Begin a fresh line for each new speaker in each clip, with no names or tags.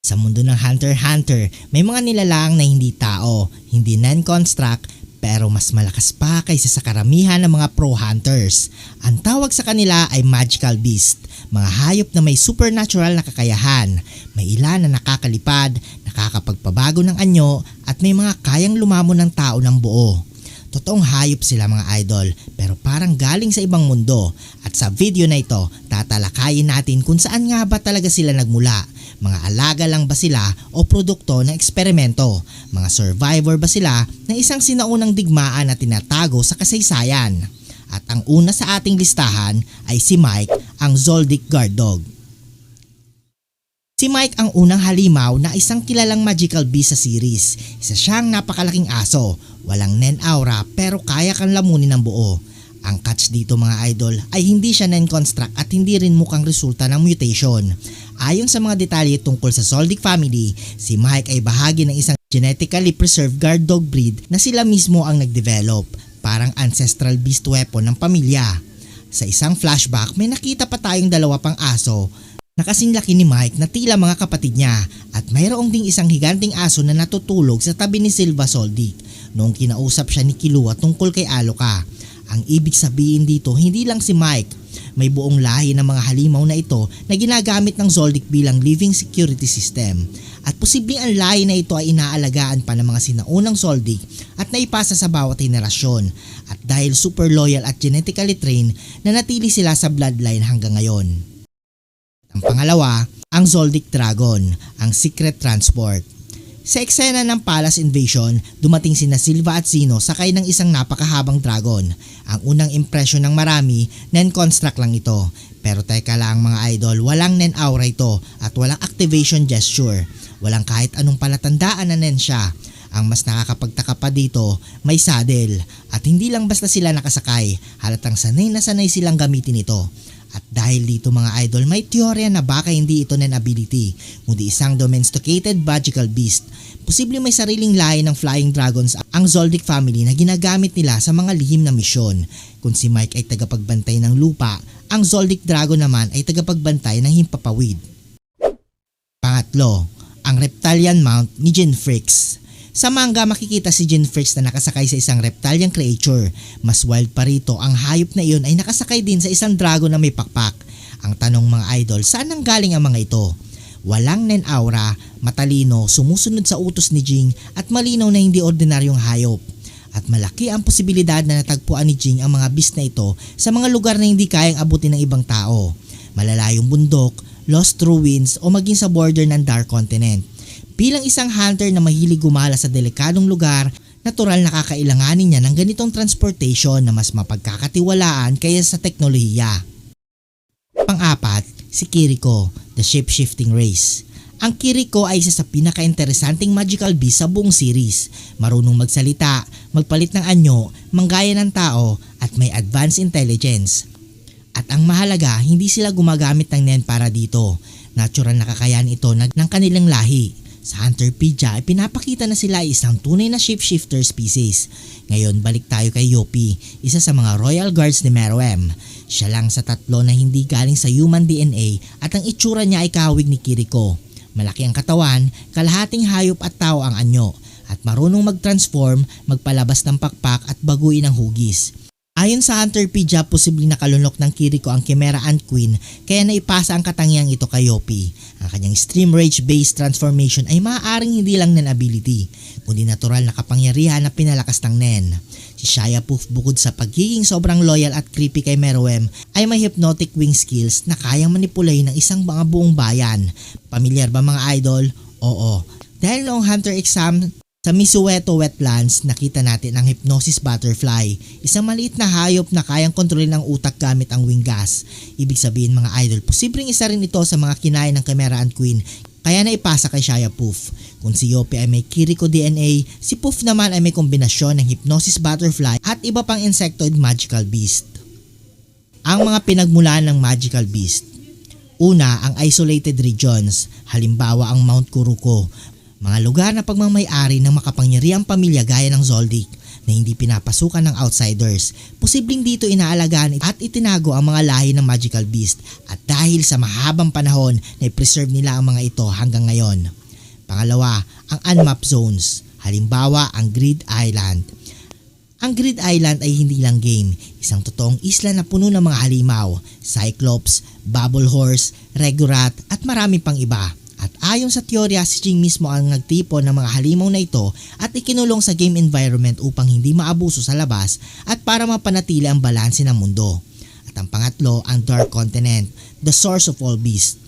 Sa mundo ng Hunter x Hunter, may mga nilalang na hindi tao, hindi non-construct, pero mas malakas pa kaysa sa karamihan ng mga pro-hunters. Ang tawag sa kanila ay magical beast, mga hayop na may supernatural na kakayahan. May ilan na nakakalipad, nakakapagpabago ng anyo, at may mga kayang lumamon ng tao ng buo. Totoong hayop sila mga idol pero parang galing sa ibang mundo at sa video na ito tatalakayin natin kung saan nga ba talaga sila nagmula. Mga alaga lang ba sila o produkto ng eksperimento? Mga survivor ba sila na isang sinaunang digmaan na tinatago sa kasaysayan? At ang una sa ating listahan ay si Mike, ang Zoldyck Guard Dog. Si Mike ang unang halimaw na isang kilalang magical beast sa series. Isa siyang napakalaking aso, walang nen aura pero kaya kang lamunin ng buo. Ang catch dito mga idol ay hindi siya non-construct at hindi rin mukhang resulta ng mutation. Ayon sa mga detalye tungkol sa Zoldyck family, si Mike ay bahagi ng isang genetically preserved guard dog breed na sila mismo ang nagdevelop, parang ancestral beast weapon ng pamilya. Sa isang flashback may nakita pa tayong dalawa pang aso na kasing ni Mike na tila mga kapatid niya at mayroong ding isang higanting aso na natutulog sa tabi ni Silva Soldic noong kinausap siya ni Kilua tungkol kay Aloka. Ang ibig sabihin dito hindi lang si Mike, may buong lahi ng mga halimaw na ito na ginagamit ng Zoldyck bilang living security system. At posibleng ang lahi na ito ay inaalagaan pa ng mga sinaunang Zoldyck at naipasa sa bawat henerasyon. At dahil super loyal at genetically trained, nanatili sila sa bloodline hanggang ngayon. Ang pangalawa, ang Zoldyck Dragon, ang Secret Transport. Sa eksena ng Palace Invasion, dumating sina Silva at Zeno sakay ng isang napakahabang dragon. Ang unang impresyon ng marami, nen-construct lang ito. Pero teka lang mga idol, walang nen-aura ito at walang activation gesture. Walang kahit anong palatandaan na nen siya. Ang mas nakakapagtaka pa dito, may saddle. At hindi lang basta sila nakasakay, halatang sanay na sanay silang gamitin ito. At dahil dito mga idol, may teorya na baka hindi ito nen ability, kundi isang domesticated magical beast. Posible may sariling lahi ng flying dragons ang Zoldyck family na ginagamit nila sa mga lihim na misyon. Kung si Mike ay tagapagbantay ng lupa, ang Zoldyck Dragon naman ay tagapagbantay ng himpapawid. Pangatlo, ang Reptilian Mount ni Fricks. Sa manga makikita si Jin Fricks na nakasakay sa isang reptilian creature. Mas wild pa rito, ang hayop na iyon ay nakasakay din sa isang dragon na may pakpak. Ang tanong mga idol, saan nang galing ang mga ito? Walang nen aura, matalino, sumusunod sa utos ni Jing at malinaw na hindi ordinaryong hayop. At malaki ang posibilidad na natagpuan ni Jing ang mga beast na ito sa mga lugar na hindi kayang abutin ng ibang tao. Malalayong bundok, lost ruins o maging sa border ng Dark Continent. Bilang isang hunter na mahilig gumala sa delikadong lugar, natural na kakailanganin niya ng ganitong transportation na mas mapagkakatiwalaan kaysa sa teknolohiya. Pang-apat, si Kiriko, the shape-shifting race. Ang Kiriko ay isa sa pinaka-interesanting magical beast sa buong series. Marunong magsalita, magpalit ng anyo, manggaya ng tao, at may advanced intelligence. At ang mahalaga, hindi sila gumagamit ng nen para dito. Natural na kakayahan ito ng kanilang lahi. Sa Hunterpedia ay pinapakita na sila isang tunay na shapeshifter species. Ngayon balik tayo kay Yopi, isa sa mga royal guards ni Meruem. Siya lang sa tatlo na hindi galing sa human DNA at ang itsura niya ay kahawig ni Kiriko. Malaki ang katawan, kalahating hayop at tao ang anyo at marunong mag-transform, magpalabas ng pakpak at baguin ang hugis. Ayon sa Hunterpedia, posibleng nakalunok ng Kiriko ang Chimera Ant Queen kaya naipasa ang katangiang ito kay Yopi. Ang kanyang Stream Rage-based transformation ay maaaring hindi lang Nen ability, kundi natural na kapangyarihan na pinalakas ng Nen. Si Shia Poof bukod sa pagiging sobrang loyal at creepy kay Meruem ay may hypnotic wing skills na kayang manipulay ng isang mga buong bayan. Pamilyar ba mga idol? Oo. Dahil noong Hunter exam sa Misueto Wetlands, nakita natin ang hypnosis butterfly, isang maliit na hayop na kayang kontrolin ang utak gamit ang wing gas. Ibig sabihin mga idol, posibleng isa rin ito sa mga kinain ng Chimera Ant Queen, kaya naipasa kay Shia Poof. Kung si Yopi ay may Kiriko DNA, si Poof naman ay may kombinasyon ng hypnosis butterfly at iba pang insectoid magical beast. Ang mga pinagmulan ng magical beast. Una, ang isolated regions, halimbawa ang Mount Kuruko, mga lugar na pagmamayari ng makapangyarihang pamilya gaya ng Zoldyck. na hindi pinapasukan ng outsiders. Posibleng dito inaalagaan at itinago ang mga lahi ng magical beast at dahil sa mahabang panahon na preserve nila ang mga ito hanggang ngayon. Pangalawa, ang unmapped zones. Halimbawa, ang Grid Island. Ang Grid Island ay hindi lang game, isang totoong isla na puno ng mga halimaw, cyclops, bubble horse, regulat at marami pang iba. At ayon sa teorya, si Jing mismo ang nagtipon ng mga halimaw na ito at ikinulong sa game environment upang hindi maabuso sa labas at para mapanatili ang balanse ng mundo. At ang pangatlo, ang Dark Continent, the source of all beasts.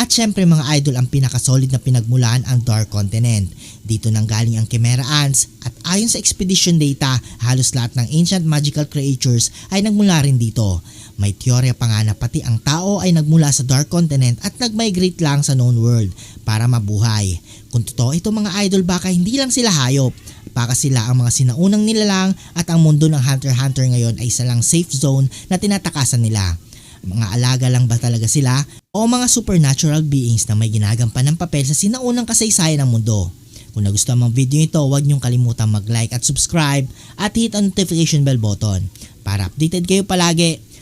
At syempre mga idol ang pinakasolid na pinagmulan ang Dark Continent. Dito nang galing ang Chimera Ants at ayon sa expedition data, halos lahat ng ancient magical creatures ay nagmula rin dito. May teorya pa nga na pati ang tao ay nagmula sa Dark Continent at nag-migrate lang sa known world para mabuhay. Kung totoo ito mga idol baka hindi lang sila hayop, baka sila ang mga sinaunang nilalang at ang mundo ng Hunter x Hunter ngayon ay isa lang safe zone na tinatakasan nila. Mga alaga lang ba talaga sila o mga supernatural beings na may ginagampan ng papel sa sinaunang kasaysayan ng mundo? Kung nagustuhan mong video ito, huwag niyong kalimutan mag-like at subscribe at hit ang notification bell button para updated kayo palagi